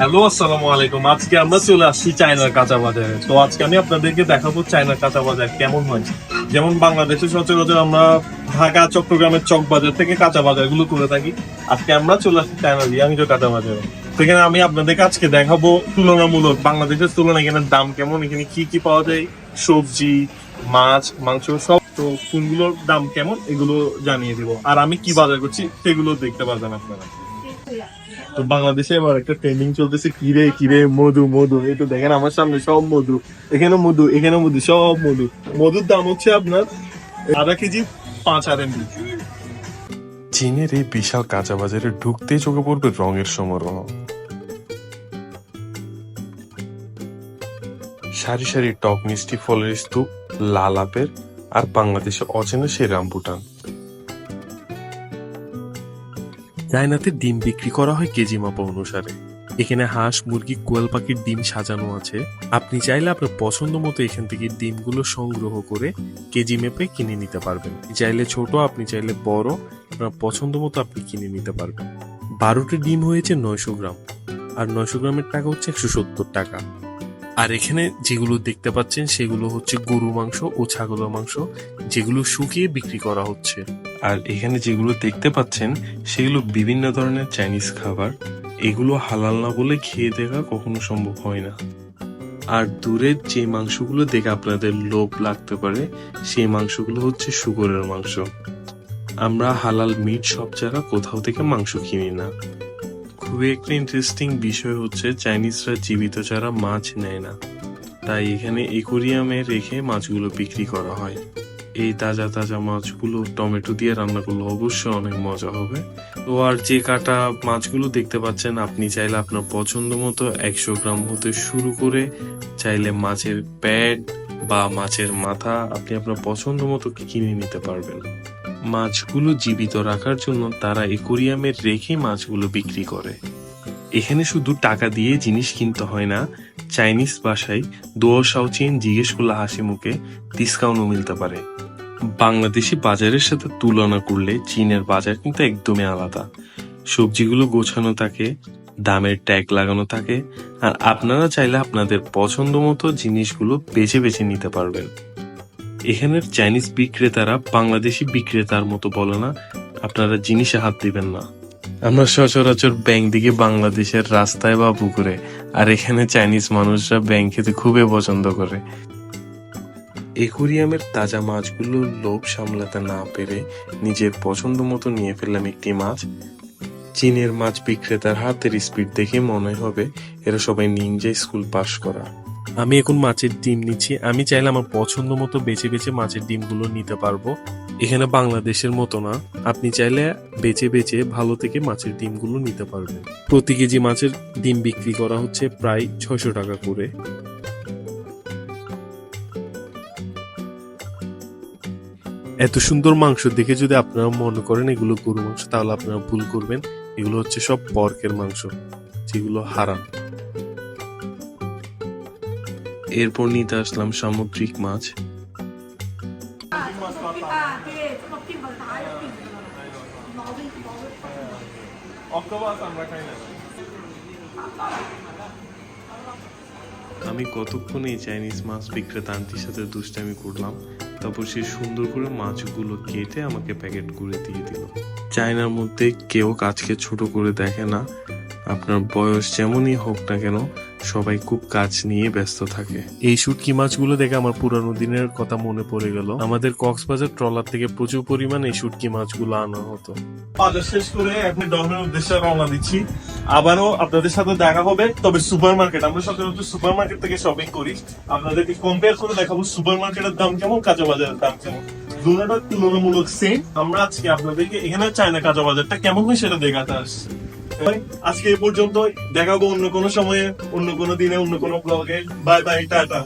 Hello, আসসালামু আলাইকুম। আজকে আমরা চলে আসছি চায়নার কাঁচা বাজারে। তো আজকে আমি আপনাদেরকে দেখাবো চায়নার কাঁচা বাজার কেমন হয় যেমন বাংলাদেশে সচরাচর আমরা ঢাকা, চট্টগ্রামের চক বাজার থেকে কাঁচা বাজারগুলো করে থাকি। আজকে আমরা চলে আসছি চায়নার ইয়াংজো কাঁচা বাজারে। সেখানে আমি আপনাদেরকে আজকে দেখাবো তুলনামূলক বাংলাদেশের তুলনায় এখানে দাম কেমন, এখানে কি কি পাওয়া যায়? সবজি, মাছ, মাংস, সব। তো কোনগুলোর দাম কেমন, এগুলো জানিয়ে দিব। আর আমি কি বাজার করছি, সেগুলো দেখতে পারবেন আপনারা। তো বাংলাদেশে এবার একটা ট্রেন্ডিং চলতেছে কিরে কিরে মধু মধু। এই তো দেখেন আমার সামনে সব মধু। এখানে মধু এখানে মধু, সব মধু। মধুর দাম হচ্ছে আপনার আধা কেজি পাঁচ আর এমবি। চীনের এই বিশাল কাঁচা বাজারে ঢুকতেই চোখে পড়বে রঙের সমারোহ। সারি সারি টক মিষ্টি ফলের স্তূপ, লাল আপেল আর বাংলাদেশে অচেনা সেই রামবুটান চায়নাতে ডিম বিক্রি করা হয় কেজি মাপা অনুসারে। এখানে হাঁস, মুরগি, কোয়েল পাখির ডিম সাজানো আছে। আপনি চাইলে আপনার পছন্দ মতো এখান থেকে ডিমগুলো সংগ্রহ করে কেজি মেপে কিনে নিতে পারবেন। চাইলে ছোট, আপনি চাইলে বড়, আপনার পছন্দ মতো আপনি কিনে নিতে পারবেন। বারোটি ডিম হয়েছে নয়শো গ্রাম, আর নয়শো গ্রামের টাকা হচ্ছে একশো সত্তর টাকা। আর এখানে যেগুলো দেখতে পাচ্ছেন, সেগুলো হচ্ছে গরু মাংস ও ছাগলের মাংস, যেগুলো শুকিয়ে বিক্রি করা হচ্ছে। আর এখানে যেগুলো দেখতে পাচ্ছেন, সেগুলো বিভিন্ন ধরনের চাইনিজ খাবার। এগুলো হালাল না বলে খেয়ে দেখা কখনো সম্ভব হয় না। আর দূরের যে মাংসগুলো দেখে আপনাদের লোভ লাগতে পারে, সেই মাংসগুলো হচ্ছে শুকরের মাংস। আমরা হালাল মিট সব ছাড়া কোথাও থেকে মাংস কিনি না। খুবই একটা ইন্টারেস্টিং বিষয় হচ্ছে চাইনিজরা জীবিত ছাড়া মাছ নেয় না। তাই এখানে একুরিয়ামে রেখে মাছগুলো বিক্রি করা হয়। এই তাজা তাজা মাছগুলো টমেটো দিয়ে রান্না করলে অবশ্যই অনেক মজা হবে। তো আর যে কাটা মাছগুলো দেখতে পাচ্ছেন, আপনি চাইলে আপনার পছন্দ মতো একশো গ্রাম হতে শুরু করে চাইলে মাছের প্যাড বা মাছের মাথা আপনি আপনার পছন্দ মতো কিনে নিতে পারবেন। মাছগুলো জীবিত রাখার জন্য তারা একুরিয়ামে রেখে মাছগুলো বিক্রি করে। এখানে শুধু টাকা দিয়ে জিনিস কিনতে হয় না, চাইনিজ ভাষায় দোয়া সাউচিন জিজ্ঞেস করলে হাসি মুখে ডিসকাউন্টও মিলতে পারে। বাংলাদেশি বাজারের সাথে তুলনা করলে চীনের বাজার কিন্তু একদমই আলাদা। সবজিগুলো গোছানো থাকে, দামের ট্যাগ লাগানো থাকে, আর আপনারা চাইলে আপনাদের পছন্দ মতো জিনিসগুলো বেছে বেছে নিতে পারবেন। এখানের চাইনিজ বিক্রেতারা বাংলাদেশি বিক্রেতার মতো বলে না, আপনারা জিনিসে হাত দিবেন না। আমরা সচরাচর ব্যাংক দিকে বাংলাদেশের রাস্তায় বা পুকুরে আর এখানে চাইনিজ মানুষরা ব্যাংক খেতে খুবই পছন্দ করে। একুরিয়ামের তাজা মাছগুলো লোভ সামলাতে না পেরে নিজের পছন্দ মতো নিয়ে ফেললাম একটি মাছ। চীনের মাছ বিক্রেতার হাতের স্পিড দেখে মনে হবে এরা সবাই নিনজা স্কুল পাশ করা। আমি এখন মাছের ডিম নিচ্ছি। আমি চাইলে আমার পছন্দ মতো বেছে বেছে মাছের ডিমগুলো নিতে পারব। এখানে বাংলাদেশের মতো না। আপনি চাইলে বেছে বেছে ভালো থেকে মাছের ডিমগুলো নিতে পারবেন। প্রতি কেজি মাছের ডিম বিক্রি করা হচ্ছে প্রায় ছয়শো টাকা করে। এত সুন্দর মাংস দেখে যদি আপনারা মনে করেন এগুলো গরু মাংস, তাহলে আপনারা ভুল করবেন। এগুলো হচ্ছে সব পর্কের মাংস, যেগুলো হারাম। এরপর নিতে আসলাম সামুদ্রিক মাছ। আমি কতক্ষণ এই চাইনিজ মাছ বিক্রেতা আন্টির সাথে দুষ্টামি করলাম? তারপর সে সুন্দর করে মাছগুলো কেটে আমাকে প্যাকেট করে দিয়ে দিল। চায়নার মধ্যে কেউ কাজকে ছোট করে দেখে না। আপনার বয়স যেমনই হোক না কেন সবাই খুব কাজ নিয়ে ব্যস্ত থাকে। এই শুটকি মাছগুলো দেখে আমার পুরানো দিনের কথা মনে পড়ে গেল। আমাদের কক্সবাজার ট্রলার থেকে প্রচুর পরিমাণে এই শুটকি মাছগুলো আনা হতো। শেষ করে এখন উদ্দেশ্যে রওনা দিচ্ছি। আবারও আপনাদের সাথে দেখা হবে, তবে সুপার মার্কেট আমরা সচরাচর সুপার মার্কেট থেকে শপিং করি। আপনাদেরকে কম্পেয়ার করে দেখাবো সুপার মার্কেটের দাম কেমন, কাঁচা বাজারের দাম কেমন। তুলনামূলক সেম আমরা আজকে আপনাদেরকে এখানে চায়না কাঁচা বাজারটা কেমন হয় সেটা দেখাতে আসছি। আজকে এই পর্যন্ত দেখাবো অন্য কোনো সময়ে, অন্য কোনো দিনে, অন্য কোনো ব্লগে বাই বাই টাটা।